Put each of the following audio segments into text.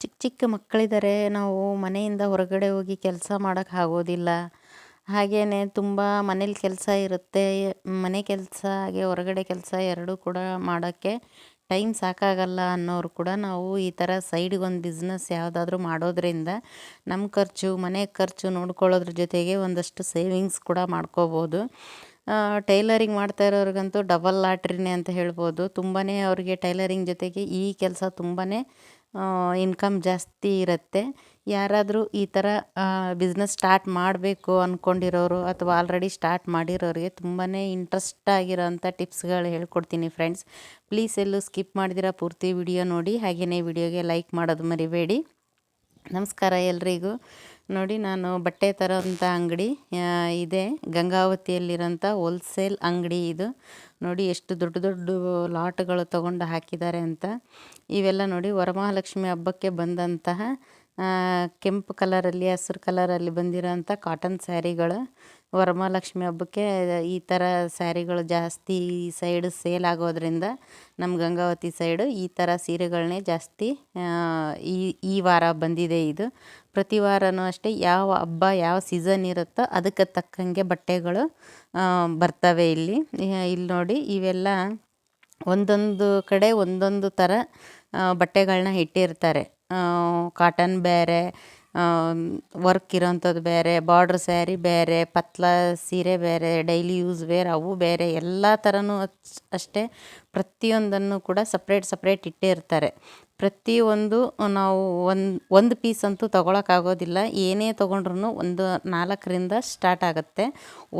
ಚಿಕ್ಕ ಚಿಕ್ಕ ಮಕ್ಕಳಿದ್ದಾರೆ ನಾವು ಮನೆಯಿಂದ ಹೊರಗಡೆ ಹೋಗಿ ಕೆಲಸ ಮಾಡೋಕ್ಕೆ ಆಗೋದಿಲ್ಲ. ಹಾಗೇ ತುಂಬ ಮನೇಲಿ ಕೆಲಸ ಇರುತ್ತೆ, ಮನೆ ಕೆಲಸ, ಹಾಗೆ ಹೊರಗಡೆ ಕೆಲಸ ಎರಡೂ ಕೂಡ ಮಾಡೋಕ್ಕೆ ಟೈಮ್ ಸಾಕಾಗಲ್ಲ ಅನ್ನೋರು ಕೂಡ ನಾವು ಈ ಥರ ಸೈಡ್ಗೆ ಒಂದು ಬಿಸ್ನೆಸ್ ಯಾವುದಾದ್ರೂ ಮಾಡೋದರಿಂದ ನಮ್ಮ ಖರ್ಚು, ಮನೆ ಖರ್ಚು ನೋಡ್ಕೊಳ್ಳೋದ್ರ ಜೊತೆಗೆ ಒಂದಷ್ಟು ಸೇವಿಂಗ್ಸ್ ಕೂಡ ಮಾಡ್ಕೋಬೋದು. ಟೈಲರಿಂಗ್ ಮಾಡ್ತಾ ಇರೋರಿಗಂತೂ ಡಬಲ್ ಲಾಟ್ರಿನೇ ಅಂತ ಹೇಳ್ಬೋದು. ತುಂಬಾ ಅವ್ರಿಗೆ ಟೈಲರಿಂಗ್ ಜೊತೆಗೆ ಈ ಕೆಲಸ ತುಂಬಾ ಇನ್ಕಮ್ ಜಾಸ್ತಿ ಇರುತ್ತೆ. ಯಾರಾದರೂ ಈ ಥರ ಬಿಸ್ನೆಸ್ ಸ್ಟಾರ್ಟ್ ಮಾಡಬೇಕು ಅಂದ್ಕೊಂಡಿರೋರು ಅಥವಾ ಆಲ್ರೆಡಿ ಸ್ಟಾರ್ಟ್ ಮಾಡಿರೋರಿಗೆ ತುಂಬಾ ಇಂಟ್ರೆಸ್ಟ್ ಆಗಿರೋಂಥ ಟಿಪ್ಸ್ಗಳು ಹೇಳ್ಕೊಡ್ತೀನಿ ಫ್ರೆಂಡ್ಸ್ ಪ್ಲೀಸ್ ಎಲ್ಲೂ ಸ್ಕಿಪ್ ಮಾಡಿದಿರ ಪೂರ್ತಿ ವಿಡಿಯೋ ನೋಡಿ. ಹಾಗೆಯೇ ವಿಡಿಯೋಗೆ ಲೈಕ್ ಮಾಡೋದು ಮರಿಬೇಡಿ. ನಮಸ್ಕಾರ ಎಲ್ರಿಗೂ. ನೋಡಿ, ನಾನು ಬಟ್ಟೆ ತರೋಂಥ ಅಂಗಡಿ ಇದೆ. ಗಂಗಾವತಿಯಲ್ಲಿರೋಂಥ ಹೋಲ್ಸೇಲ್ ಅಂಗಡಿ ಇದು. ನೋಡಿ, ಎಷ್ಟು ದೊಡ್ಡ ದೊಡ್ಡ ಲಾಟ್ಗಳು ತಗೊಂಡು ಹಾಕಿದ್ದಾರೆ ಅಂತ. ಇವೆಲ್ಲ ನೋಡಿ, ವರಮಹಾಲಕ್ಷ್ಮಿ ಹಬ್ಬಕ್ಕೆ ಬಂದಂತಹ ಕೆಂಪು ಕಲರಲ್ಲಿ, ಹಸಿರು ಕಲರಲ್ಲಿ ಬಂದಿರೋಂಥ ಕಾಟನ್ ಸ್ಯಾರಿಗಳು. ವರಮಹಾಲಕ್ಷ್ಮಿ ಹಬ್ಬಕ್ಕೆ ಈ ಥರ ಸ್ಯಾರಿಗಳು ಜಾಸ್ತಿ ಈ ಸೈಡ್ ಸೇಲ್ ಆಗೋದ್ರಿಂದ ನಮ್ಮ ಗಂಗಾವತಿ ಸೈಡು ಈ ಥರ ಸೀರೆಗಳನ್ನೇ ಜಾಸ್ತಿ ಈ ಈ ವಾರ ಬಂದಿದೆ ಇದು. ಪ್ರತಿ ವಾರವೂ ಅಷ್ಟೇ ಯಾವ ಹಬ್ಬ, ಯಾವ ಸೀಸನ್ ಇರುತ್ತೋ ಅದಕ್ಕೆ ತಕ್ಕಂಗೆ ಬಟ್ಟೆಗಳು ಬರ್ತವೆ ಇಲ್ಲಿ. ಇಲ್ಲಿ ನೋಡಿ ಇವೆಲ್ಲ ಒಂದೊಂದು ಕಡೆ ಒಂದೊಂದು ಥರ ಬಟ್ಟೆಗಳನ್ನ ಇಟ್ಟಿರ್ತಾರೆ. ಕಾಟನ್ ಬೇರೆ ವರ್ಕ್ ಇರೋಂಥದ್ದು ಬೇರೆ ಬಾರ್ಡ್ರ್ ಸ್ಯಾರಿ ಬೇರೆ, ಪತ್ಲ ಸೀರೆ ಬೇರೆ ಡೈಲಿ ಯೂಸ್ ವೇರ್ ಅವು ಬೇರೆ, ಎಲ್ಲ ಥರನೂ ಅಷ್ಟೇ ಪ್ರತಿಯೊಂದನ್ನು ಕೂಡ ಸಪ್ರೇಟ್ ಸಪ್ರೇಟ್ ಇಟ್ಟೇ ಇರ್ತಾರೆ. ಪ್ರತಿಯೊಂದು ನಾವು ಒಂದು ಒಂದು ಪೀಸ್ ಅಂತೂ ತೊಗೊಳಕ್ಕಾಗೋದಿಲ್ಲ. ಏನೇ ತೊಗೊಂಡ್ರೂ ಒಂದು ನಾಲ್ಕರಿಂದ ಸ್ಟಾರ್ಟ್ ಆಗುತ್ತೆ.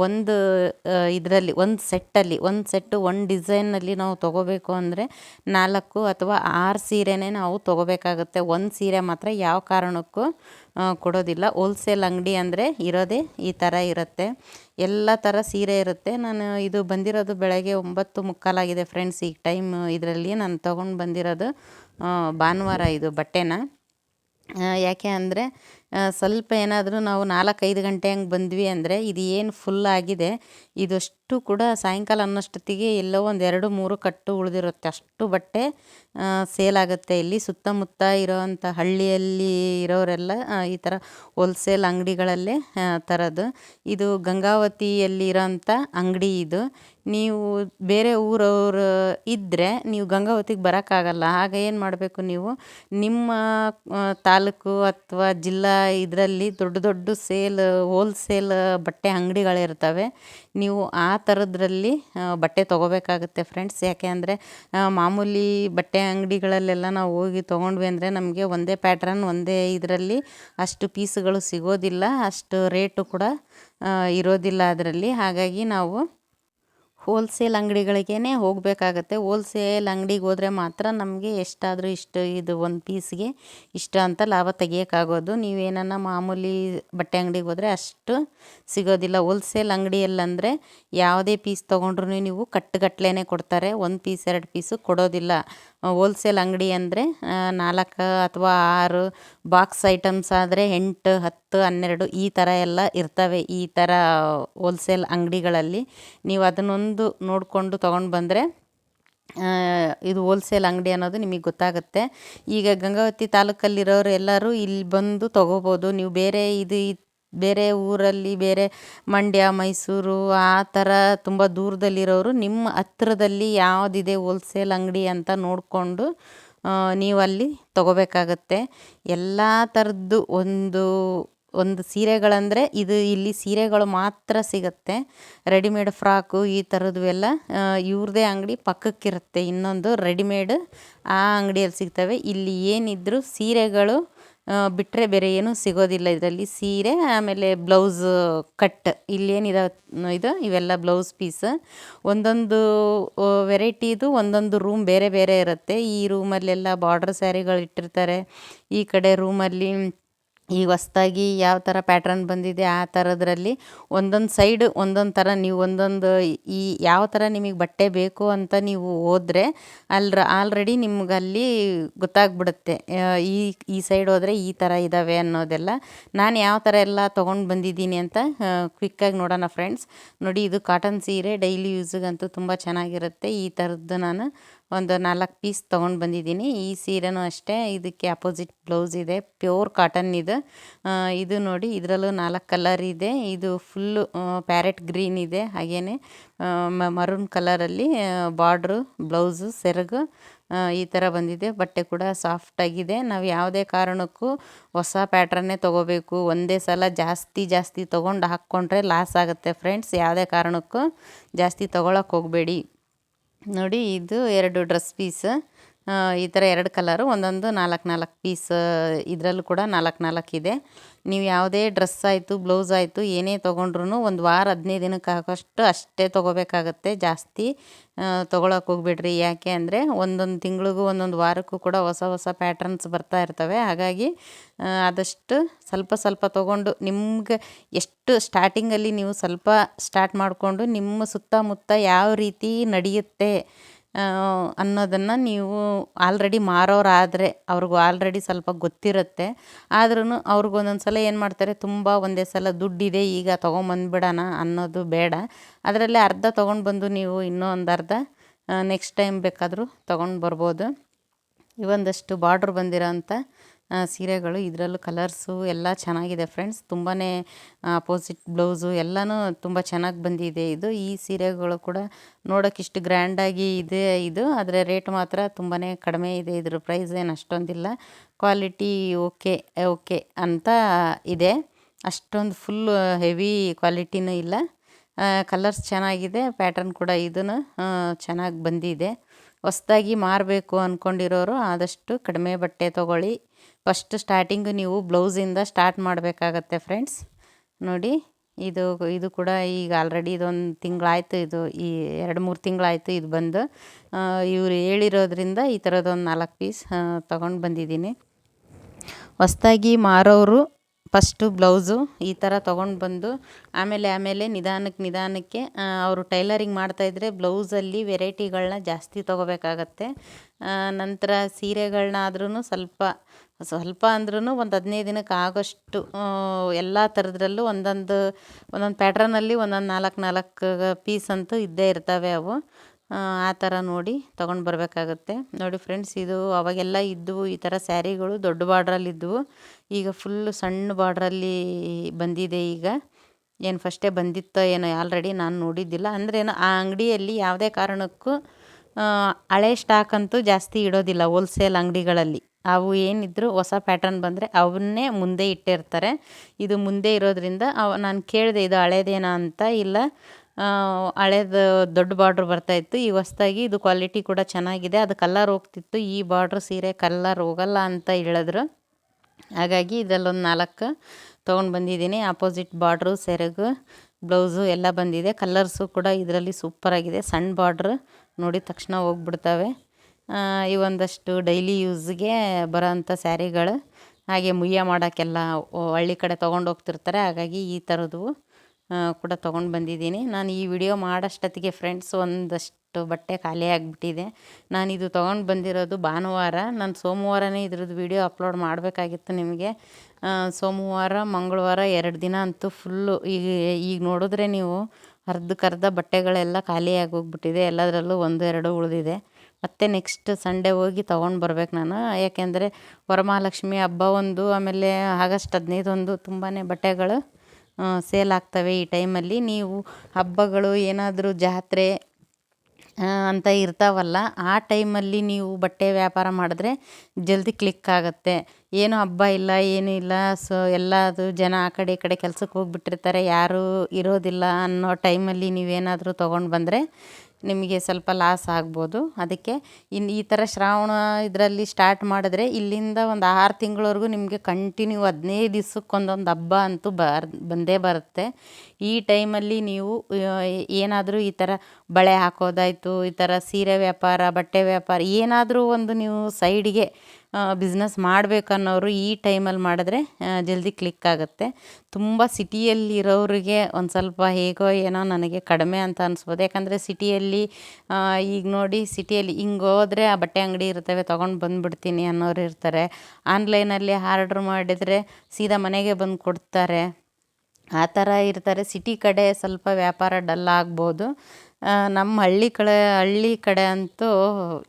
ಒಂದು ಇದರಲ್ಲಿ, ಒಂದು ಸೆಟ್ಟಲ್ಲಿ ಒಂದು ಸೆಟ್ಟು ಒಂದು ಡಿಸೈನಲ್ಲಿ ನಾವು ತೊಗೋಬೇಕು ಅಂದರೆ ನಾಲ್ಕು ಅಥವಾ ಆರು ಸೀರೆನೇ ನಾವು ತೊಗೋಬೇಕಾಗುತ್ತೆ. ಒಂದು ಸೀರೆ ಮಾತ್ರ ಯಾವ ಕಾರಣಕ್ಕೂ ಕೊಡೋದಿಲ್ಲ. ಹೋಲ್ಸೇಲ್ ಅಂಗಡಿ ಅಂದರೆ ಇರೋದೇ ಈ ಥರ ಇರುತ್ತೆ. ಎಲ್ಲ ಥರ ಸೀರೆ ಇರುತ್ತೆ. ನಾನು ಇದು ಬಂದಿರೋದು ಬೆಳಗ್ಗೆ ಒಂಬತ್ತು ಮುಕ್ಕಾಲಾಗಿದೆ ಫ್ರೆಂಡ್ಸ್ ಈಗ ಟೈಮ್ ಇದರಲ್ಲಿ ನಾನು ತೊಗೊಂಡು ಬಂದಿರೋದು ಭಾನುವಾರ ಇದು ಬಟ್ಟೆನ. ಯಾಕೆ ಅಂದರೆ ಸ್ವಲ್ಪ ಏನಾದರೂ ನಾವು ನಾಲ್ಕೈದು ಗಂಟೆ ಹಂಗೆ ಬಂದ್ವಿ ಅಂದರೆ ಇದು ಏನು ಫುಲ್ ಆಗಿದೆ. ಇದಷ್ಟು ಕೂಡ ಸಾಯಂಕಾಲ ಅನ್ನೋಷ್ಟೊತ್ತಿಗೆ ಎಲ್ಲೋ ಒಂದು ಎರಡು ಮೂರು ಕಟ್ಟು ಉಳಿದಿರುತ್ತೆ. ಅಷ್ಟು ಬಟ್ಟೆ ಸೇಲ್ ಆಗುತ್ತೆ ಇಲ್ಲಿ. ಸುತ್ತಮುತ್ತ ಇರೋವಂಥ ಹಳ್ಳಿಯಲ್ಲಿ ಇರೋರೆಲ್ಲ ಈ ಥರ ಹೋಲ್ಸೇಲ್ ಅಂಗಡಿಗಳಲ್ಲೇ ತರೋದು. ಇದು ಗಂಗಾವತಿಯಲ್ಲಿ ಇರೋಂಥ ಅಂಗಡಿ ಇದು. ನೀವು ಬೇರೆ ಊರವರು ಇದ್ದರೆ ನೀವು ಗಂಗಾವತಿಗೆ ಬರೋಕ್ಕಾಗಲ್ಲ. ಆಗ ಏನು ಮಾಡಬೇಕು ನೀವು? ನಿಮ್ಮ ತಾಲೂಕು ಅಥವಾ ಜಿಲ್ಲಾ ಇದರಲ್ಲಿ ದೊಡ್ಡ ದೊಡ್ಡ ಸೇಲ್ ಹೋಲ್ಸೇಲ್ ಬಟ್ಟೆ ಅಂಗಡಿಗಳಿರ್ತವೆ. ನೀವು ಆ ಥರದ್ರಲ್ಲಿ ಬಟ್ಟೆ ತೊಗೋಬೇಕಾಗುತ್ತೆ ಫ್ರೆಂಡ್ಸ್ ಯಾಕೆ ಅಂದರೆ ಮಾಮೂಲಿ ಬಟ್ಟೆ ಅಂಗಡಿಗಳಲ್ಲೆಲ್ಲ ನಾವು ಹೋಗಿ ತೊಗೊಂಡ್ವಿ ಅಂದರೆ ನಮಗೆ ಒಂದೇ ಪ್ಯಾಟ್ರನ್ ಒಂದೇ ಇದರಲ್ಲಿ ಅಷ್ಟು ಪೀಸ್ಗಳು ಸಿಗೋದಿಲ್ಲ, ಅಷ್ಟು ರೇಟು ಕೂಡ ಇರೋದಿಲ್ಲ ಅದರಲ್ಲಿ. ಹಾಗಾಗಿ ನಾವು ಹೋಲ್ಸೇಲ್ ಅಂಗಡಿಗಳಿಗೇ ಹೋಗಬೇಕಾಗತ್ತೆ. ಹೋಲ್ಸೇಲ್ ಅಂಗಡಿಗೆ ಹೋದರೆ ಮಾತ್ರ ನಮಗೆ ಎಷ್ಟಾದರೂ ಇಷ್ಟು, ಇದು ಒಂದು ಪೀಸ್ಗೆ ಇಷ್ಟು ಅಂತ ಲಾಭ ತೆಗಿಯೋಕ್ಕಾಗೋದು. ನೀವೇನನ್ನ ಮಾಮೂಲಿ ಬಟ್ಟೆ ಅಂಗಡಿಗೆ ಹೋದರೆ ಅಷ್ಟು ಸಿಗೋದಿಲ್ಲ. ಹೋಲ್ಸೇಲ್ ಅಂಗಡಿಯಲ್ಲಂದರೆ ಯಾವುದೇ ಪೀಸ್ ತೊಗೊಂಡ್ರು ನೀವು ಕಟ್ಟುಗಟ್ಲೆನೇ ಕೊಡ್ತಾರೆ. ಒಂದು ಪೀಸ್, ಎರಡು ಪೀಸು ಕೊಡೋದಿಲ್ಲ. ಹೋಲ್ಸೇಲ್ ಅಂಗಡಿ ಅಂದರೆ ನಾಲ್ಕು ಅಥವಾ ಆರು ಬಾಕ್ಸ್ ಐಟಮ್ಸ್ ಆದರೆ ಎಂಟು, ಹತ್ತು ಹನ್ನೆರಡು ಈ ಥರ ಎಲ್ಲ ಇರ್ತವೆ ಈ ಥರ ಹೋಲ್ಸೇಲ್ ಅಂಗಡಿಗಳಲ್ಲಿ. ನೀವು ಅದನ್ನೊಂದು ನೋಡಿಕೊಂಡು ತೊಗೊಂಡು ಬಂದರೆ ಇದು ಹೋಲ್ಸೇಲ್ ಅಂಗಡಿ ಅನ್ನೋದು ನಿಮಗೆ ಗೊತ್ತಾಗುತ್ತೆ. ಈಗ ಗಂಗಾವತಿ ತಾಲೂಕಲ್ಲಿರೋರು ಎಲ್ಲರೂ ಇಲ್ಲಿ ಬಂದು ತೊಗೋಬೋದು. ನೀವು ಬೇರೆ ಇದು ಬೇರೆ ಊರಲ್ಲಿ ಬೇರೆ ಮಂಡ್ಯ, ಮೈಸೂರು, ಆ ಥರ ತುಂಬ ದೂರದಲ್ಲಿರೋರು ನಿಮ್ಮ ಹತ್ರದಲ್ಲಿ ಯಾವುದಿದೆ ಹೋಲ್ಸೇಲ್ ಅಂಗಡಿ ಅಂತ ನೋಡಿಕೊಂಡು ನೀವು ಅಲ್ಲಿ ತೊಗೋಬೇಕಾಗತ್ತೆ. ಎಲ್ಲ ಥರದ್ದು ಒಂದು ಒಂದು ಸೀರೆಗಳಂದರೆ ಇದು ಇಲ್ಲಿ ಸೀರೆಗಳು ಮಾತ್ರ ಸಿಗುತ್ತೆ. ರೆಡಿಮೇಡ್ ಫ್ರಾಕು ಈ ಥರದ್ದು ಎಲ್ಲ ಇವ್ರದ್ದೇ ಅಂಗಡಿ ಪಕ್ಕಕ್ಕಿರುತ್ತೆ. ಇನ್ನೊಂದು ರೆಡಿಮೇಡ್ ಆ ಅಂಗಡಿಯಲ್ಲಿ ಸಿಗ್ತವೆ. ಇಲ್ಲಿ ಏನಿದ್ದರೂ ಸೀರೆಗಳು ಬಿಟ್ಟರೆ ಬೇರೆ ಏನೂ ಸಿಗೋದಿಲ್ಲ ಇದರಲ್ಲಿ. ಸೀರೆ, ಆಮೇಲೆ ಬ್ಲೌಸ್ ಕಟ್, ಇಲ್ಲೇನಿದೆ, ಇದು ಇವೆಲ್ಲ ಬ್ಲೌಸ್ ಪೀಸ್. ಒಂದೊಂದು ವೆರೈಟಿದು ಒಂದೊಂದು ರೂಮ್ ಬೇರೆ ಬೇರೆ ಇರುತ್ತೆ. ಈ ರೂಮಲ್ಲೆಲ್ಲ ಬಾರ್ಡ್ರ್ ಸ್ಯಾರಿಗಳು ಇಟ್ಟಿರ್ತಾರೆ. ಈ ಕಡೆ ರೂಮಲ್ಲಿ ಈಗ ಹೊಸ್ದಾಗಿ ಯಾವ ಥರ ಪ್ಯಾಟ್ರನ್ ಬಂದಿದೆ ಆ ಥರದ್ರಲ್ಲಿ ಒಂದೊಂದು ಸೈಡ್ ಒಂದೊಂದು ಥರ ನೀವು ಒಂದೊಂದು ಈ ಯಾವ ಥರ ನಿಮಗೆ ಬಟ್ಟೆ ಬೇಕು ಅಂತ ನೀವು ಹೋದ್ರೆ ಅಲ್ರ ಆಲ್ರೆಡಿ ನಿಮ್ಗೆ ಅಲ್ಲಿ ಗೊತ್ತಾಗ್ಬಿಡುತ್ತೆ ಈ ಈ ಸೈಡ್ ಹೋದರೆ ಈ ಥರ ಇದ್ದಾವೆ ಅನ್ನೋದೆಲ್ಲ. ನಾನು ಯಾವ ಥರ ಎಲ್ಲ ತೊಗೊಂಡು ಬಂದಿದ್ದೀನಿ ಅಂತ ಕ್ವಿಕ್ಕಾಗಿ ನೋಡೋಣ ಫ್ರೆಂಡ್ಸ್ ನೋಡಿ, ಇದು ಕಾಟನ್ ಸೀರೆ ಡೈಲಿ ಯೂಸಿಗಂತೂ ತುಂಬ ಚೆನ್ನಾಗಿರುತ್ತೆ. ಈ ಥರದ್ದು ನಾನು ಒಂದು ನಾಲ್ಕು ಪೀಸ್ ತೊಗೊಂಡು ಬಂದಿದ್ದೀನಿ. ಈ ಸೀರೆನೂ ಅಷ್ಟೇ. ಇದಕ್ಕೆ ಅಪೋಸಿಟ್ ಬ್ಲೌಸ್ ಇದೆ. ಪ್ಯೂರ್ ಕಾಟನ್ ಇದು. ಇದು ನೋಡಿ, ಇದರಲ್ಲೂ ನಾಲ್ಕು ಕಲರ್ ಇದೆ. ಇದು ಫುಲ್ಲು ಪ್ಯಾರೆಟ್ ಗ್ರೀನ್ ಇದೆ. ಹಾಗೆಯೇ ಮರೂನ್ ಕಲರಲ್ಲಿ ಬಾರ್ಡ್ರು, ಬ್ಲೌಸು, ಸೆರಗು ಈ ಥರ ಬಂದಿದೆ. ಬಟ್ಟೆ ಕೂಡ ಸಾಫ್ಟಾಗಿದೆ ನಾವು ಯಾವುದೇ ಕಾರಣಕ್ಕೂ ಹೊಸ ಪ್ಯಾಟ್ರನ್ನೇ ತೊಗೋಬೇಕು. ಒಂದೇ ಸಲ ಜಾಸ್ತಿ ಜಾಸ್ತಿ ತೊಗೊಂಡು ಹಾಕ್ಕೊಂಡ್ರೆ ಲಾಸ್ ಆಗುತ್ತೆ. ಫ್ರೆಂಡ್ಸ್, ಯಾವುದೇ ಕಾರಣಕ್ಕೂ ಜಾಸ್ತಿ ತೊಗೊಳಕ್ಕೆ ಹೋಗಬೇಡಿ. ನೋಡಿ, ಇದು ಎರಡು ಡ್ರೆಸ್ ಪೀಸ್. ಈ ಥರ ಎರಡು ಕಲರು, ಒಂದೊಂದು ನಾಲ್ಕು ನಾಲ್ಕು ಪೀಸ್, ಇದರಲ್ಲೂ ಕೂಡ ನಾಲ್ಕು ನಾಲ್ಕು ಇದೆ. ನೀವು ಯಾವುದೇ ಡ್ರೆಸ್ ಆಯಿತು, ಬ್ಲೌಸ್ ಆಯಿತು, ಏನೇ ತೊಗೊಂಡ್ರು ಒಂದು ವಾರ ಹದಿನೈದು ದಿನಕ್ಕೆ ಆಗೋಷ್ಟು ಅಷ್ಟೇ ತೊಗೋಬೇಕಾಗತ್ತೆ ಜಾಸ್ತಿ. ತೊಗೊಳಕ್ಕೆ ಹೋಗ್ಬೇಡ್ರಿ. ಯಾಕೆ ಅಂದರೆ ಒಂದೊಂದು ತಿಂಗಳಿಗೂ ಒಂದೊಂದು ವಾರಕ್ಕೂ ಕೂಡ ಹೊಸ ಹೊಸ ಪ್ಯಾಟ್ರನ್ಸ್ ಬರ್ತಾ ಇರ್ತವೆ. ಹಾಗಾಗಿ ಆದಷ್ಟು ಸ್ವಲ್ಪ ಸ್ವಲ್ಪ ತೊಗೊಂಡು ನಿಮ್ಗೆ ಎಷ್ಟು ಸ್ಟಾರ್ಟಿಂಗಲ್ಲಿ ನೀವು ಸ್ವಲ್ಪ ಸ್ಟಾರ್ಟ್ ಮಾಡಿಕೊಂಡು ನಿಮ್ಮ ಸುತ್ತಮುತ್ತ ಯಾವ ರೀತಿ ನಡೆಯುತ್ತೆ ಅನ್ನೋದನ್ನು ನೀವು ಆಲ್ರೆಡಿ ಮಾರೋರಾದರೆ ಅವ್ರಿಗೂ ಆಲ್ರೆಡಿ ಸ್ವಲ್ಪ ಗೊತ್ತಿರುತ್ತೆ. ಆದ್ರೂ ಅವ್ರಿಗೆ ಒಂದೊಂದು ಸಲ ಏನು ಮಾಡ್ತಾರೆ, ತುಂಬ ಒಂದೇ ಸಲ ದುಡ್ಡಿದೆ, ಈಗ ತೊಗೊಂಬಂದ್ಬಿಡೋಣ ಅನ್ನೋದು ಬೇಡ. ಅದರಲ್ಲೇ ಅರ್ಧ ತೊಗೊಂಡು ಬಂದು ನೀವು ಇನ್ನೂ ಒಂದು ಅರ್ಧ ನೆಕ್ಸ್ಟ್ ಟೈಮ್ ಬೇಕಾದರೂ ತೊಗೊಂಡು ಬರ್ಬೋದು. ಇವೊಂದಷ್ಟು ಬಾರ್ಡ್ರ್ ಬಂದಿರೋಂಥ ಸೀರೆಗಳು ಇದರಲ್ಲೂ ಕಲರ್ಸು ಎಲ್ಲ ಚೆನ್ನಾಗಿದೆ ಫ್ರೆಂಡ್ಸ್. ತುಂಬಾ ಅಪೋಸಿಟ್ ಬ್ಲೌಸು ಎಲ್ಲನೂ ತುಂಬ ಚೆನ್ನಾಗಿ ಬಂದಿದೆ ಇದು. ಈ ಸೀರೆಗಳು ಕೂಡ ನೋಡೋಕೆ ಇಷ್ಟು ಗ್ರ್ಯಾಂಡಾಗಿ ಇದೆ ಇದು. ಆದರೆ ರೇಟ್ ಮಾತ್ರ ತುಂಬಾ ಕಡಿಮೆ ಇದೆ ಇದ್ರ ಪ್ರೈಸ್ ಏನು ಅಷ್ಟೊಂದಿಲ್ಲ. ಕ್ವಾಲಿಟಿ ಓಕೆ ಓಕೆ ಅಂತ ಇದೆ. ಅಷ್ಟೊಂದು ಫುಲ್ ಹೆವಿ ಕ್ವಾಲಿಟಿನೂ ಇಲ್ಲ. ಕಲರ್ಸ್ ಚೆನ್ನಾಗಿದೆ ಪ್ಯಾಟರ್ನ್ ಕೂಡ ಇದನ್ನು ಚೆನ್ನಾಗಿ ಬಂದಿದೆ. ಹೊಸ್ದಾಗಿ ಮಾರಬೇಕು ಅಂದ್ಕೊಂಡಿರೋರು ಆದಷ್ಟು ಕಡಿಮೆ ಬಟ್ಟೆ ತೊಗೊಳ್ಳಿ. ಫಸ್ಟ್ ಸ್ಟಾರ್ಟಿಂಗ್ ನೀವು ಬ್ಲೌಸಿಂದ ಸ್ಟಾರ್ಟ್ ಮಾಡಬೇಕಾಗತ್ತೆ ಫ್ರೆಂಡ್ಸ್ ನೋಡಿ, ಇದು ಇದು ಕೂಡ ಈಗ ಆಲ್ರೆಡಿ ಇದೊಂದು ತಿಂಗಳಾಯಿತು, ಇದು ಈ ಎರಡು ಮೂರು ತಿಂಗಳಾಯಿತು ಇದು ಬಂದು. ಇವರು ಹೇಳಿರೋದ್ರಿಂದ ಈ ಥರದೊಂದು ನಾಲ್ಕು ಪೀಸ್ ತೊಗೊಂಡು ಬಂದಿದ್ದೀನಿ. ಹೊಸ್ದಾಗಿ ಮಾರೋರು ಫಸ್ಟು ಬ್ಲೌಸು ಈ ಥರ ತೊಗೊಂಡು ಬಂದು, ಆಮೇಲೆ ಆಮೇಲೆ ನಿಧಾನಕ್ಕೆ ನಿಧಾನಕ್ಕೆ ಅವರು ಟೈಲರಿಂಗ್ ಮಾಡ್ತಾಯಿದ್ರೆ ಬ್ಲೌಸಲ್ಲಿ ವೆರೈಟಿಗಳನ್ನ ಜಾಸ್ತಿ ತೊಗೋಬೇಕಾಗತ್ತೆ. ನಂತರ ಸೀರೆಗಳನ್ನಾದ್ರೂ ಸ್ವಲ್ಪ ಸ್ವಲ್ಪ ಅಂದ್ರೂ ಒಂದು ಹದಿನೈದು ದಿನಕ್ಕೆ ಆಗೋಷ್ಟು ಎಲ್ಲ ಥರದ್ರಲ್ಲೂ ಒಂದೊಂದು ಒಂದೊಂದು ಪ್ಯಾಟ್ರನಲ್ಲಿ ಒಂದೊಂದು ನಾಲ್ಕು ನಾಲ್ಕು ಪೀಸ್ ಅಂತೂ ಇದ್ದೇ ಇರ್ತವೆ ಅವು. ಆ, ಥರ ನೋಡಿ ತೊಗೊಂಡು ಬರಬೇಕಾಗುತ್ತೆ. ನೋಡಿ ಫ್ರೆಂಡ್ಸ್ ಇದು ಅವಾಗೆಲ್ಲ ಇದ್ದವು ಈ ಥರ ಸ್ಯಾರಿಗಳು ದೊಡ್ಡ ಬಾರ್ಡ್ರಲ್ಲಿ ಇದ್ದವು ಈಗ ಫುಲ್ಲು ಸಣ್ಣ ಬಾರ್ಡ್ರಲ್ಲಿ ಬಂದಿದೆ ಈಗ. ಏನು ಫಸ್ಟೇ ಬಂದಿತ್ತೋ ಏನೋ ಆಲ್ರೆಡಿ ನಾನು ನೋಡಿದ್ದಿಲ್ಲ. ಅಂದ್ರೇನು ಆ ಅಂಗಡಿಯಲ್ಲಿ ಯಾವುದೇ ಕಾರಣಕ್ಕೂ ಹಳೆ ಸ್ಟಾಕ್ ಅಂತೂ ಜಾಸ್ತಿ ಇಡೋದಿಲ್ಲ ಹೋಲ್ಸೇಲ್ ಅಂಗಡಿಗಳಲ್ಲಿ. ಅವು ಏನಿದ್ರು ಹೊಸ ಪ್ಯಾಟರ್ನ್ ಬಂದರೆ ಅವನ್ನೇ ಮುಂದೆ ಇಟ್ಟಿರ್ತಾರೆ. ಇದು ಮುಂದೆ ಇರೋದ್ರಿಂದ ಅವ, ನಾನು ಕೇಳಿದೆ ಇದು ಹಳೇದೇನಾ ಅಂತ, ಇಲ್ಲ ಹಳೇದು ದೊಡ್ಡ ಬಾರ್ಡ್ರ್ ಬರ್ತಾಯಿತ್ತು ಈ ಹೊಸ್ದಾಗಿ ಇದು ಕ್ವಾಲಿಟಿ ಕೂಡ ಚೆನ್ನಾಗಿದೆ, ಅದು ಕಲ್ಲರ್ ಹೋಗ್ತಿತ್ತು, ಈ ಬಾರ್ಡ್ರ್ ಸೀರೆ ಕಲ್ಲರ್ ಹೋಗಲ್ಲ ಅಂತ ಹೇಳಿದ್ರು. ಹಾಗಾಗಿ ಇದರಲ್ಲೊಂದು ನಾಲ್ಕು ತೊಗೊಂಡು ಬಂದಿದ್ದೀನಿ ಆಪೋಸಿಟ್ ಬಾರ್ಡ್ರು ಸೆರಗು ಬ್ಲೌಸು ಎಲ್ಲ ಬಂದಿದೆ ಕಲ್ಲರ್ಸು ಕೂಡ ಇದರಲ್ಲಿ ಸೂಪರಾಗಿದೆ ಸಣ್ಣ ಬಾರ್ಡ್ರ್ ನೋಡಿದ ತಕ್ಷಣ ಹೋಗ್ಬಿಡ್ತವೆ. ಆ, ಒಂದಷ್ಟು ಡೈಲಿ ಯೂಸ್ಗೆ ಬರೋಂಥ ಸ್ಯಾರಿಗಳು ಹಾಗೆ ಮುಯ್ಯ ಮಾಡೋಕ್ಕೆಲ್ಲ ಹಳ್ಳಿ ಕಡೆ ತೊಗೊಂಡು ಹೋಗ್ತಿರ್ತಾರೆ. ಹಾಗಾಗಿ ಈ ಥರದ್ದು ಕೂಡ ತೊಗೊಂಡು ಬಂದಿದ್ದೀನಿ. ನಾನು ಈ ವಿಡಿಯೋ ಮಾಡೋಷ್ಟೊತ್ತಿಗೆ ಫ್ರೆಂಡ್ಸ್ ಒಂದಷ್ಟು ಬಟ್ಟೆ ಖಾಲಿ ಆಗಿಬಿಟ್ಟಿದೆ. ನಾನು ಇದು ತೊಗೊಂಡು ಬಂದಿರೋದು ಭಾನುವಾರ. ನಾನು ಸೋಮವಾರನೇ ಇದ್ರದ್ದು ವಿಡಿಯೋ ಅಪ್ಲೋಡ್ ಮಾಡಬೇಕಾಗಿತ್ತು ನಿಮಗೆ. ಸೋಮವಾರ ಮಂಗಳವಾರ ಎರಡು ದಿನ ಅಂತೂ ಫುಲ್ಲು ಈಗ ಈಗ ನೋಡಿದ್ರೆ ನೀವು ಅರ್ಧಕ್ಕರ್ಧ ಬಟ್ಟೆಗಳೆಲ್ಲ ಖಾಲಿಯಾಗಿ ಹೋಗ್ಬಿಟ್ಟಿದೆ ಎಲ್ಲದರಲ್ಲೂ ಒಂದು ಎರಡು ಉಳಿದಿದೆ. ಮತ್ತು ನೆಕ್ಸ್ಟ್ ಸಂಡೇ ಹೋಗಿ ತೊಗೊಂಡು ಬರ್ಬೇಕು ನಾನು. ಯಾಕೆಂದರೆ ವರಮಹಾಲಕ್ಷ್ಮಿ ಹಬ್ಬ ಒಂದು, ಆಮೇಲೆ ಆಗಸ್ಟ್ ಹದಿನೈದು ಒಂದು ತುಂಬಾ ಬಟ್ಟೆಗಳು ಸೇಲ್ ಆಗ್ತವೆ ಈ ಟೈಮಲ್ಲಿ ನೀವು ಹಬ್ಬಗಳು ಏನಾದರೂ ಜಾತ್ರೆ ಅಂತ ಇರ್ತಾವಲ್ಲ, ಆ ಟೈಮಲ್ಲಿ ನೀವು ಬಟ್ಟೆ ವ್ಯಾಪಾರ ಮಾಡಿದ್ರೆ ಜಲ್ದಿ ಕ್ಲಿಕ್ ಆಗುತ್ತೆ. ಏನು ಹಬ್ಬ ಇಲ್ಲ, ಏನೂ ಇಲ್ಲ ಸೊ ಎಲ್ಲದು ಜನ ಆ ಕಡೆ ಈ ಕಡೆ ಕೆಲ್ಸಕ್ಕೆ ಹೋಗ್ಬಿಟ್ಟಿರ್ತಾರೆ, ಯಾರೂ ಇರೋದಿಲ್ಲ ಅನ್ನೋ ಟೈಮಲ್ಲಿ ನೀವೇನಾದರೂ ತೊಗೊಂಡು ಬಂದರೆ ನಿಮಗೆ ಸ್ವಲ್ಪ ಲಾಸ್ ಆಗ್ಬೋದು. ಅದಕ್ಕೆ ಇನ್ನು ಈ ಥರ ಶ್ರಾವಣ ಇದರಲ್ಲಿ ಸ್ಟಾರ್ಟ್ ಮಾಡಿದ್ರೆ ಇಲ್ಲಿಂದ ಒಂದು ಆರು ತಿಂಗಳವರೆಗೂ ನಿಮಗೆ ಕಂಟಿನ್ಯೂ ಹದಿನೈದು ದಿವ್ಸಕ್ಕೊಂದೊಂದು ಹಬ್ಬ ಅಂತೂ ಬರ್ ಬಂದೇ ಬರುತ್ತೆ. ಈ ಟೈಮಲ್ಲಿ ನೀವು ಏನಾದರೂ ಈ ಥರ ಬಳೆ ಹಾಕೋದಾಯಿತು, ಈ ಥರ ಸೀರೆ ವ್ಯಾಪಾರ, ಬಟ್ಟೆ ವ್ಯಾಪಾರ, ಏನಾದರೂ ಒಂದು ನೀವು ಸೈಡಿಗೆ ಬಿಸ್ನೆಸ್ ಮಾಡಬೇಕನ್ನೋರು ಈ ಟೈಮಲ್ಲಿ ಮಾಡಿದ್ರೆ ಜಲ್ದಿ ಕ್ಲಿಕ್ ಆಗುತ್ತೆ. ತುಂಬ ಸಿಟಿಯಲ್ಲಿರೋರಿಗೆ ಒಂದು ಸ್ವಲ್ಪ ಹೇಗೋ ಏನೋ ನನಗೆ ಕಡಿಮೆ ಅಂತ ಅನಿಸ್ಬೋದು. ಯಾಕಂದರೆ ಸಿಟಿಯಲ್ಲಿ ಈಗ ನೋಡಿ ಸಿಟಿಯಲ್ಲಿ ಹಿಂಗೆ ಹೋದರೆ ಆ ಬಟ್ಟೆ ಅಂಗಡಿ ಇರ್ತವೆ ತೊಗೊಂಡು ಬಂದುಬಿಡ್ತೀನಿ ಅನ್ನೋರು ಇರ್ತಾರೆ. ಆನ್ಲೈನಲ್ಲಿ ಆರ್ಡ್ರ್ ಮಾಡಿದರೆ ಸೀದಾ ಮನೆಗೆ ಬಂದು ಕೊಡ್ತಾರೆ ಆ ಥರ ಇರ್ತಾರೆ. ಸಿಟಿ ಕಡೆ ಸ್ವಲ್ಪ ವ್ಯಾಪಾರ ಡಲ್ ಆಗ್ಬೋದು. ನಮ್ಮ ಹಳ್ಳಿ ಕಡೆ ಹಳ್ಳಿ ಕಡೆ ಅಂತೂ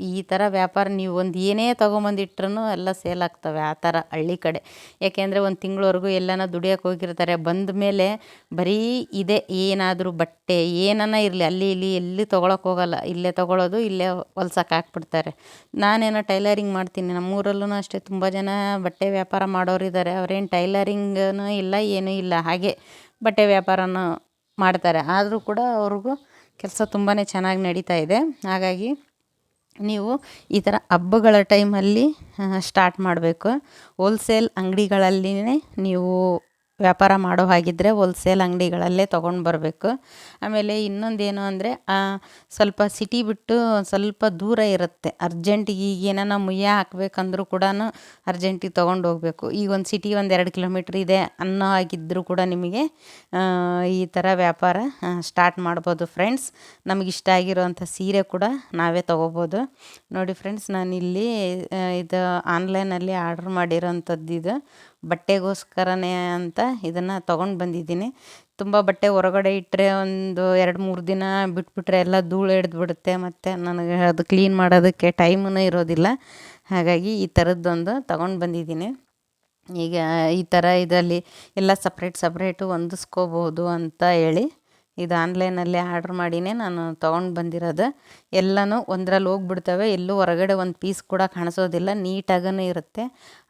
ಈ ಥರ ವ್ಯಾಪಾರ ನೀವು ಒಂದು ಏನೇ ತೊಗೊಂಬಂದಿಟ್ರೂ ಎಲ್ಲ ಸೇಲ್ ಆಗ್ತವೆ ಆ ಥರ ಹಳ್ಳಿ ಕಡೆ. ಯಾಕೆಂದರೆ ಒಂದು ತಿಂಗಳವರೆಗೂ ಎಲ್ಲನ ದುಡಿಯೋಕೆ ಹೋಗಿರ್ತಾರೆ. ಬಂದ ಮೇಲೆ ಬರೀ ಇದೆ, ಏನಾದರೂ ಬಟ್ಟೆ ಏನನ್ನ ಇರಲಿ, ಅಲ್ಲಿ ಇಲ್ಲಿ, ಎಲ್ಲಿ ತೊಗೊಳಕ್ಕೆ ಹೋಗಲ್ಲ. ಇಲ್ಲೇ ತೊಗೊಳೋದು, ಇಲ್ಲೇ ಹೊಲ್ಸಕ್ಕೆ ಹಾಕ್ಬಿಡ್ತಾರೆ. ನಾನೇನೋ ಟೈಲರಿಂಗ್ ಮಾಡ್ತೀನಿ. ನಮ್ಮೂರಲ್ಲೂ ಅಷ್ಟೇ, ತುಂಬ ಜನ ಬಟ್ಟೆ ವ್ಯಾಪಾರ ಮಾಡೋರಿದ್ದಾರೆ ಅವ್ರೇನು ಟೈಲರಿಂಗನೂ ಇಲ್ಲ, ಏನೂ ಇಲ್ಲ. ಹಾಗೆ ಬಟ್ಟೆ ವ್ಯಾಪಾರನೂ ಮಾಡ್ತಾರೆ. ಆದರೂ ಕೂಡ ಅವ್ರಿಗೂ ಕೆಲಸ ತುಂಬಾ ಚೆನ್ನಾಗಿ ನಡೀತಾ ಇದೆ. ಹಾಗಾಗಿ ನೀವು ಈ ಥರ ಹಬ್ಬಗಳ ಟೈಮಲ್ಲಿ ಸ್ಟಾರ್ಟ್ ಮಾಡಬೇಕು. ಹೋಲ್ಸೇಲ್ ಅಂಗಡಿಗಳಲ್ಲಿನೇ ನೀವು ವ್ಯಾಪಾರ ಮಾಡೋ ಹಾಗಿದ್ದರೆ ಹೋಲ್ಸೇಲ್ ಅಂಗಡಿಗಳಲ್ಲೇ ತೊಗೊಂಡು ಬರಬೇಕು. ಆಮೇಲೆ ಇನ್ನೊಂದೇನು ಅಂದರೆ ಸ್ವಲ್ಪ ಸಿಟಿ ಬಿಟ್ಟು ಸ್ವಲ್ಪ ದೂರ ಇರುತ್ತೆ. ಅರ್ಜೆಂಟಿಗೆ ಈಗ ಏನಾನ ಮುಯ್ಯ ಹಾಕ್ಬೇಕಂದ್ರೂ ಕೂಡ ಅರ್ಜೆಂಟಿಗೆ ತೊಗೊಂಡು ಹೋಗಬೇಕು. ಈಗ ಒಂದು ಸಿಟಿ ಒಂದು ಎರಡು ಕಿಲೋಮೀಟ್ರ್ ಇದೆ ಅನ್ನೋ ಹಾಗಿದ್ದರೂ ಕೂಡ ನಿಮಗೆ ಈ ಥರ ವ್ಯಾಪಾರ ಸ್ಟಾರ್ಟ್ ಮಾಡ್ಬೋದು ಫ್ರೆಂಡ್ಸ್ ನಮಗಿಷ್ಟ ಆಗಿರೋವಂಥ ಸೀರೆ ಕೂಡ ನಾವೇ ತೊಗೋಬೋದು. ನೋಡಿ ಫ್ರೆಂಡ್ಸ್ ನಾನಿಲ್ಲಿ ಇದು ಆನ್ಲೈನಲ್ಲಿ ಆರ್ಡ್ರ್ ಮಾಡಿರೋಂಥದ್ದು ಇದು ಬಟ್ಟೆಗೋಸ್ಕರನೇ ಅಂತ ಇದನ್ನು ತೊಗೊಂಡು ಬಂದಿದ್ದೀನಿ. ತುಂಬ ಬಟ್ಟೆ ಹೊರಗಡೆ ಇಟ್ಟರೆ ಒಂದು ಎರಡು ಮೂರು ದಿನ ಬಿಟ್ಬಿಟ್ರೆ ಎಲ್ಲ ಧೂಳು ಹಿಡ್ದ್ಬಿಡುತ್ತೆ ಮತ್ತು ನನಗೆ ಅದು ಕ್ಲೀನ್ ಮಾಡೋದಕ್ಕೆ ಟೈಮೂ ಇರೋದಿಲ್ಲ. ಹಾಗಾಗಿ ಈ ಥರದ್ದೊಂದು ತೊಗೊಂಡು ಬಂದಿದ್ದೀನಿ. ಈಗ ಈ ಥರ ಇದರಲ್ಲಿ ಎಲ್ಲ ಸಪ್ರೇಟ್ ಸಪ್ರೇಟು ಹೊಂದಿಸ್ಕೋಬೋದು ಅಂತ ಹೇಳಿ. ಇದು ಆನ್ಲೈನಲ್ಲಿ ಆರ್ಡ್ರ್ ಮಾಡಿನೇ ನಾನು ತೊಗೊಂಡು ಬಂದಿರೋದು. ಎಲ್ಲನೂ ಒಂದ್ರಲ್ಲಿ ಹೋಗ್ಬಿಡ್ತವೆ. ಎಲ್ಲೂ ಹೊರಗಡೆ ಒಂದು ಪೀಸ್ ಕೂಡ ಕಾಣಿಸೋದಿಲ್ಲ. ನೀಟಾಗೂ ಇರುತ್ತೆ.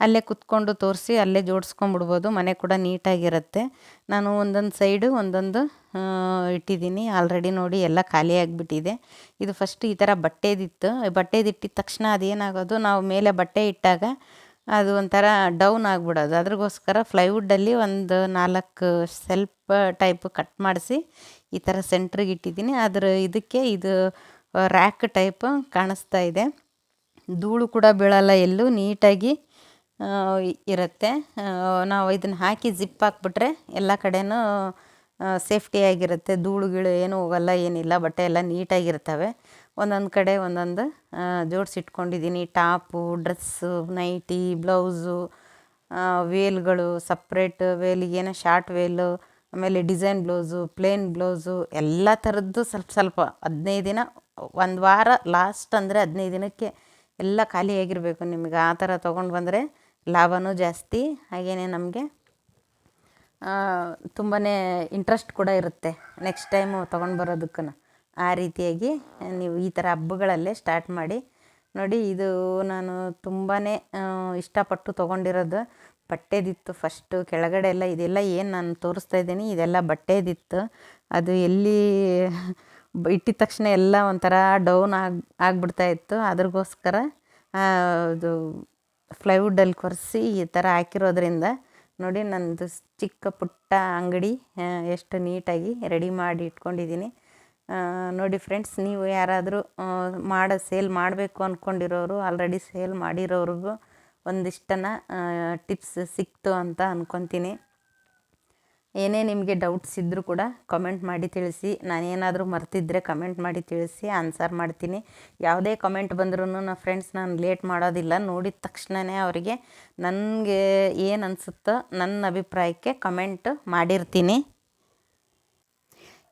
ಅಲ್ಲೇ ಕುತ್ಕೊಂಡು ತೋರಿಸಿ ಅಲ್ಲೇ ಜೋಡಿಸ್ಕೊಂಬಿಡ್ಬೋದು ಮನೆ ಕೂಡ ನೀಟಾಗಿರುತ್ತೆ. ನಾನು ಒಂದೊಂದು ಸೈಡು ಒಂದೊಂದು ಇಟ್ಟಿದ್ದೀನಿ. ಆಲ್ರೆಡಿ ನೋಡಿ ಎಲ್ಲ ಖಾಲಿ ಆಗಿಬಿಟ್ಟಿದೆ. ಇದು ಫಸ್ಟ್ ಈ ಥರ ಬಟ್ಟೆದಿತ್ತು. ಬಟ್ಟೆದಿಟ್ಟಿದ ತಕ್ಷಣ ಅದೇನಾಗೋದು? ನಾವು ಮೇಲೆ ಬಟ್ಟೆ ಇಟ್ಟಾಗ ಅದು ಒಂಥರ ಡೌನ್ ಆಗಿಬಿಡೋದು. ಅದ್ರಗೋಸ್ಕರ ಫ್ಲೈವುಡ್ಡಲ್ಲಿ ಒಂದು ನಾಲ್ಕು ಸೆಲ್ಫ್ ಟೈಪ್ ಕಟ್ ಮಾಡಿಸಿ ಈ ಥರ ಸೆಂಟ್ರಿಗೆ ಇಟ್ಟಿದ್ದೀನಿ. ಅದರ ಇದಕ್ಕೆ ಇದು ರ್ಯಾಕ್ ಟೈಪ್ ಕಾಣಿಸ್ತಾ ಇದೆ. ಧೂಳು ಕೂಡ ಬೀಳಲ್ಲ ಎಲ್ಲೂ, ನೀಟಾಗಿ ಇರುತ್ತೆ. ನಾವು ಇದನ್ನು ಹಾಕಿ ಜಿಪ್ ಹಾಕ್ಬಿಟ್ರೆ ಎಲ್ಲ ಕಡೆನೂ ಸೇಫ್ಟಿಯಾಗಿರುತ್ತೆ ಧೂಳು ಗೀಳು ಏನೂ ಹೋಗಲ್ಲ, ಏನಿಲ್ಲ, ಬಟ್ಟೆ ಎಲ್ಲ ನೀಟಾಗಿರ್ತವೆ ಒಂದೊಂದು ಕಡೆ ಒಂದೊಂದು ಜೋಡಿಸಿಟ್ಕೊಂಡಿದ್ದೀನಿ. ಟಾಪು, ಡ್ರೆಸ್ಸು, ನೈಟಿ, ಬ್ಲೌಸು ವೇಲ್ಗಳು ಸಪ್ರೇಟ್ ವೇಲಿಗೇನೋ ಶಾರ್ಟ್ ವೇಲು ಆಮೇಲೆ ಡಿಸೈನ್ ಬ್ಲೌಸು, ಪ್ಲೇನ್ ಬ್ಲೌಸು, ಎಲ್ಲ ಥರದ್ದು ಸ್ವಲ್ಪ ಸ್ವಲ್ಪ ಹದಿನೈದು ದಿನ, ಒಂದು ವಾರ ಲಾಸ್ಟ್ ಅಂದರೆ ಹದಿನೈದು ದಿನಕ್ಕೆ ಎಲ್ಲ ಖಾಲಿಯಾಗಿರಬೇಕು ನಿಮಗೆ. ಆ ಥರ ತೊಗೊಂಡು ಬಂದರೆ ಲಾಭವೂ ಜಾಸ್ತಿ ಹಾಗೆಯೇ ನಮಗೆ ತುಂಬಾ ಇಂಟ್ರೆಸ್ಟ್ ಕೂಡ ಇರುತ್ತೆ ನೆಕ್ಸ್ಟ್ ಟೈಮು ತೊಗೊಂಡು ಬರೋದಕ್ಕೂ ಆ ರೀತಿಯಾಗಿ ನೀವು ಈ ಥರ ಹಬ್ಬಗಳಲ್ಲೇ ಸ್ಟಾರ್ಟ್ ಮಾಡಿ, ನೋಡಿ ಇದು ನಾನು ತುಂಬಾ ಇಷ್ಟಪಟ್ಟು ತೊಗೊಂಡಿರೋದು. ಬಟ್ಟೆದಿತ್ತು ಫಸ್ಟು ಕೆಳಗಡೆ ಎಲ್ಲ ಇದೆಲ್ಲ ಏನು ನಾನು ತೋರಿಸ್ತಾ ಇದ್ದೀನಿ, ಇದೆಲ್ಲ ಬಟ್ಟೆದಿತ್ತು. ಅದು ಎಲ್ಲಿ ಇಟ್ಟಿದ ತಕ್ಷಣ ಎಲ್ಲ ಒಂಥರ ಡೌನ್ ಆಗಿ, ಆಗಿಬಿಡ್ತಾ ಇತ್ತು. ಅದ್ರಗೋಸ್ಕರ ಅದು ಫ್ಲೈವುಡ್ಡಲ್ಲಿ ಕೊರೆಸಿ ಈ ಥರ ಹಾಕಿರೋದ್ರಿಂದ ನೋಡಿ ನನ್ನದು ಚಿಕ್ಕ ಪುಟ್ಟ ಅಂಗಡಿ ಎಷ್ಟು ನೀಟಾಗಿ ರೆಡಿ ಮಾಡಿ ಇಟ್ಕೊಂಡಿದ್ದೀನಿ. ನೋಡಿ ಫ್ರೆಂಡ್ಸ್ ನೀವು ಯಾರಾದರೂ ಮಾಡೋ ಸೇಲ್ ಮಾಡಬೇಕು ಅಂದ್ಕೊಂಡಿರೋರು ಆಲ್ರೆಡಿ ಸೇಲ್ ಮಾಡಿರೋರಿಗೂ ಒಂದಿಷ್ಟನ್ನು ಟಿಪ್ಸ್ ಸಿಕ್ತು ಅಂತ ಅಂದ್ಕೊತೀನಿ ಏನೇ ನಿಮಗೆ ಡೌಟ್ಸ್ ಇದ್ದರೂ ಕೂಡ ಕಮೆಂಟ್ ಮಾಡಿ ತಿಳಿಸಿ. ನಾನೇನಾದರೂ ಮರ್ತಿದ್ದರೆ ಕಮೆಂಟ್ ಮಾಡಿ ತಿಳಿಸಿ ಆನ್ಸರ್ ಮಾಡ್ತೀನಿ. ಯಾವುದೇ ಕಮೆಂಟ್ ಬಂದ್ರೂ ನನ್ನ ಫ್ರೆಂಡ್ಸ್ ನಾನು ಲೇಟ್ ಮಾಡೋದಿಲ್ಲ. ನೋಡಿದ ತಕ್ಷಣವೇ ಅವರಿಗೆ ನನಗೆ ಏನು ಅನಿಸುತ್ತೋ ನನ್ನ ಅಭಿಪ್ರಾಯಕ್ಕೆ ಕಮೆಂಟ್ ಮಾಡಿರ್ತೀನಿ.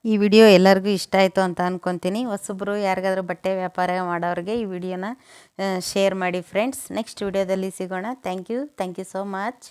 ಈ ವಿಡಿಯೋ ಎಲ್ಲರಿಗೂ ಇಷ್ಟ ಆಯಿತು ಅಂತ ಅಂದ್ಕೊತೀನಿ ಹೊಸಬ್ರು ಯಾರಿಗಾದ್ರೂ ಬಟ್ಟೆ ವ್ಯಾಪಾರ ಮಾಡೋರಿಗೆ ಈ ವಿಡಿಯೋನ ಶೇರ್ ಮಾಡಿ ಫ್ರೆಂಡ್ಸ್ ನೆಕ್ಸ್ಟ್ ವಿಡಿಯೋದಲ್ಲಿ ಸಿಗೋಣ. Thank you thank you so much